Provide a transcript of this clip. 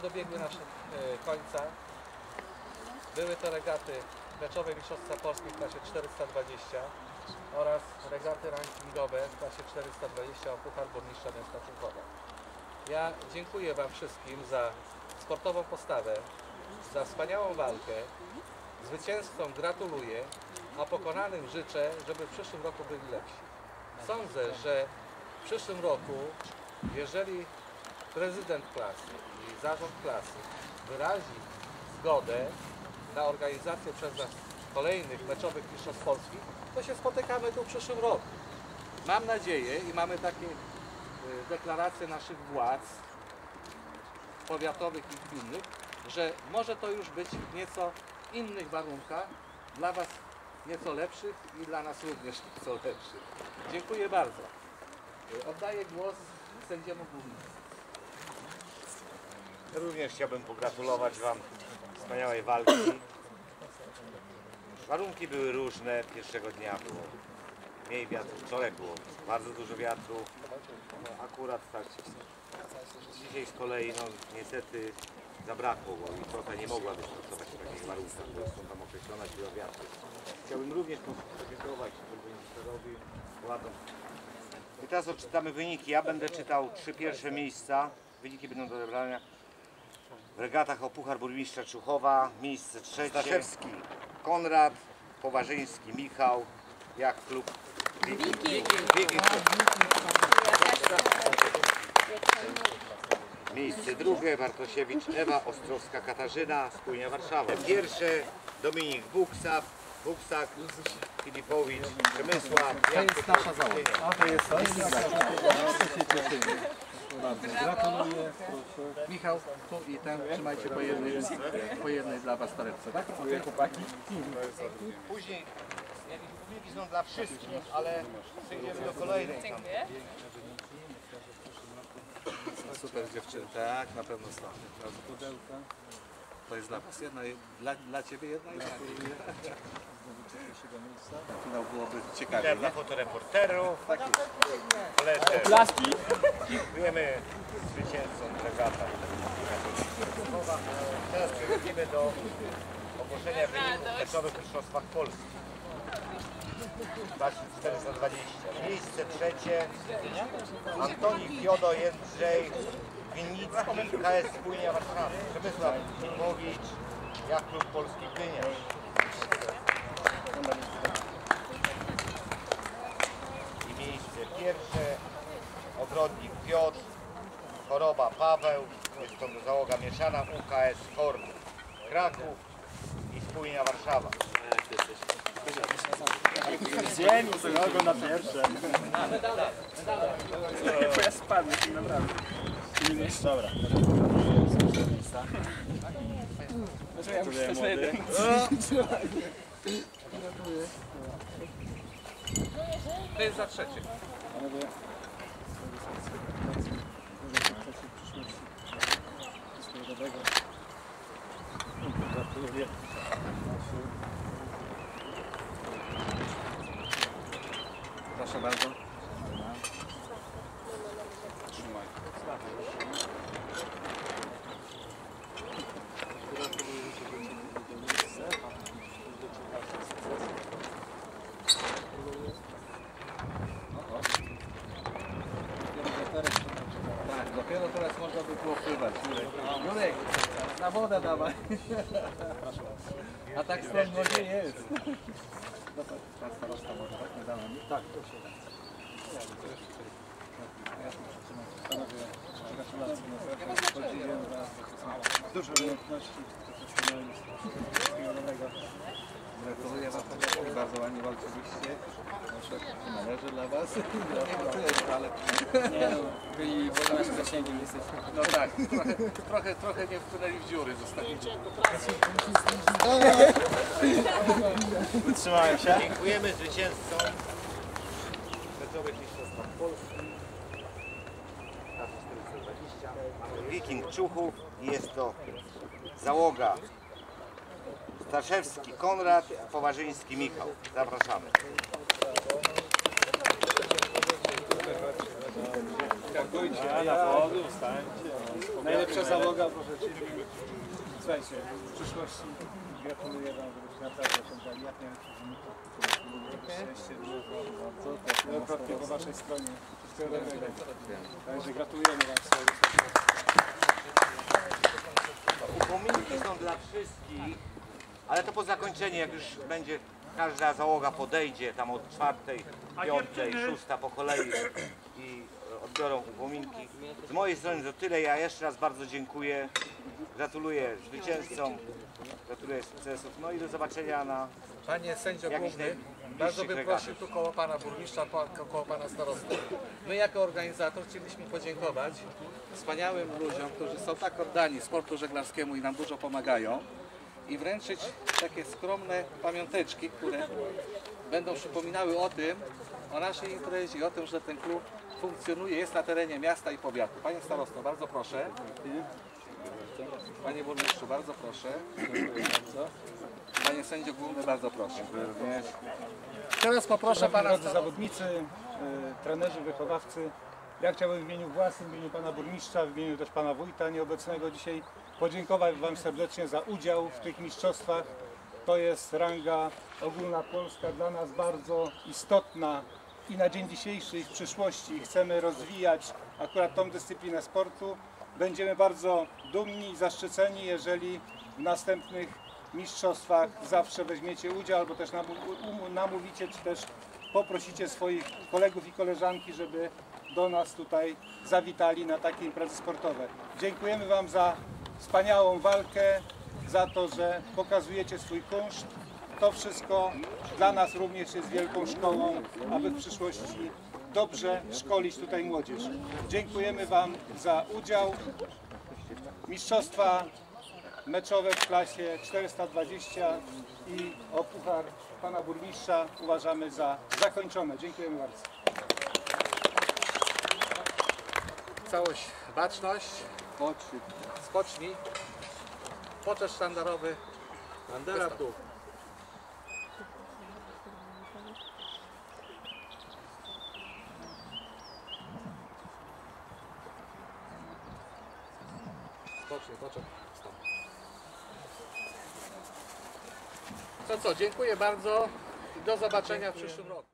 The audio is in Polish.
dobiegły nasze końca. Były to regaty meczowe Mistrzostwa Polski w klasie 420 oraz regaty rankingowe w klasie 420 o Puchar Burmistrza Miasta Człuchowa. Ja dziękuję Wam wszystkim za sportową postawę, za wspaniałą walkę. Zwycięzcom gratuluję, a pokonanym życzę, żeby w przyszłym roku byli lepsi. Sądzę, że w przyszłym roku, jeżeli prezydent klasy i zarząd klasy wyrazi zgodę na organizację przez nas kolejnych meczowych mistrzostw Polski, to się spotykamy tu w przyszłym roku. Mam nadzieję i mamy takie y, deklaracje naszych władz powiatowych i gminnych, że może to już być w nieco innych warunkach, dla Was nieco lepszych i dla nas również nieco lepszych. Dziękuję bardzo. Y, Oddaję głos sędziemu głównemu. Również chciałbym pogratulować Wam wspaniałej walki. Warunki były różne. Pierwszego dnia było mniej wiatru, wczoraj było bardzo dużo wiatru. No, akurat tak. Dzisiaj z kolei no, niestety zabrakło go i trochę nie mogła wystartować w takich warunkach, bo są tam określona siła wiatru. Chciałbym również podziękować organizatorowi, władom. I teraz odczytamy wyniki. Ja będę czytał trzy pierwsze miejsca. Wyniki będą do odebrania w regatach o Puchar Burmistrza Czuchowa, miejsce trzecie. Staszewski, Konrad, Powarzyński, Michał, jak klub. Wiking. Miejsce drugie, Bartosiewicz Ewa, Ostrowska Katarzyna, Spójnia Warszawa. Pierwsze, Dominik Buksa, Buksak, Filipowicz, Przemysław. To jest nasza załoga. A to jest to? Jest Bardzo gratuluję. Michał, tu i ten trzymajcie po jednej, po jednej dla Was torebce, tak? chłopaki. Później jakieś wyniki są dla wszystkich, ale przejdziemy do kolejnej. Tam. Super dziewczyny. Tak, na pewno są. Teraz pudełka. To jest dla Was jedna, dla, dla Ciebie jedna i dla mnie. Finał byłoby ciekawie, Dla nie? fotoreporterów. Polecę. Dziękujemy zwycięzcom regata. Teraz przechodzimy do ogłoszenia wyników w meczowych mistrzostwach Polski. Klasie 420. Miejsce trzecie Antoni Fiodo Jędrzej Winnicki KS Spójnia Warszawa. Przemysław Filmowicz jak klub Polski Gdynia. I miejsce pierwsze Ogrodnik Piotr Choroba Paweł jest to załoga mieszana UKS Horn Kraków i Spójnia Warszawa. Dzień, to na pierwsze. Bo ja spadłem, naprawdę. Dobra. Znaczy ja muszę też jeden. To jest za trzecie. Gratuluję. Proszę bardzo. Tak, na wodę dawaj. A tak stąd wodzie jest. Dobra, teraz starosta może, tak? Nie damy. Tak, to się da. Dużo. Gratuluję Wam i bardzo ładnie walczyliście. Należy dla Was. Gratuluję, ale Nie no, byli poza naszym no tak, trochę, trochę, nie w dziury. Wytrzymałem się. Dziękujemy zwycięzcom meczowych mistrzostwach Polski. Klasy 420. Wiking Czuchów jest to załoga Staszewski Konrad, Powarzyński Michał. Zapraszamy. A na podu. Najlepsza załoga, proszę Cię. Słuchajcie, w przyszłości gratuluję Wam, żebyście naprawdę osiągali jak najlepsze wyniki. Szczęście dużo bardzo. Wielokrotnie po Waszej stronie. Wszystkiego dobrego. Także gratulujemy Wam serdecznie. Upominki są dla wszystkich, ale to po zakończeniu, jak już będzie każda załoga podejdzie tam od czwartej, piątej, szósta po kolei i e, odbiorą upominki. Z mojej strony to tyle. Ja jeszcze raz bardzo dziękuję. Gratuluję zwycięzcom, gratuluję sukcesów. No i do zobaczenia na Panie sędzio główny, bardzo bym prosił tu koło pana burmistrza, koło pana starosty. My jako organizator chcieliśmy podziękować wspaniałym ludziom, którzy są tak oddani sportu żeglarskiemu i nam dużo pomagają i wręczyć takie skromne pamiąteczki, które będą przypominały o tym, o naszej imprezie i o tym, że ten klub funkcjonuje, jest na terenie miasta i powiatu. Panie starosto, bardzo proszę. Panie burmistrzu, bardzo proszę. Panie sędzio główny, bardzo proszę. Teraz poproszę pana Drodzy zawodnicy, y, trenerzy, wychowawcy, ja chciałbym w imieniu własnym, w imieniu pana burmistrza, w imieniu też pana wójta nieobecnego dzisiaj podziękować wam serdecznie za udział w tych mistrzostwach. To jest ranga ogólnopolska dla nas bardzo istotna i na dzień dzisiejszy i w przyszłości chcemy rozwijać akurat tą dyscyplinę sportu. Będziemy bardzo dumni i zaszczyceni, jeżeli w następnych mistrzostwach zawsze weźmiecie udział, albo też namówicie, czy też poprosicie swoich kolegów i koleżanki, żeby do nas tutaj zawitali na takie imprezy sportowe. Dziękujemy Wam za wspaniałą walkę, za to, że pokazujecie swój kunszt. To wszystko dla nas również jest wielką szkołą, aby w przyszłości dobrze szkolić tutaj młodzież. Dziękujemy Wam za udział. Mistrzostwa meczowe w klasie 420 i o puchar pana burmistrza uważamy za zakończone. Dziękujemy bardzo. Całość, baczność. Spocznij. Poczet sztandarowy. Bandera w dół. Spocznij, poczet. Stop. To co, dziękuję bardzo i do zobaczenia w przyszłym roku.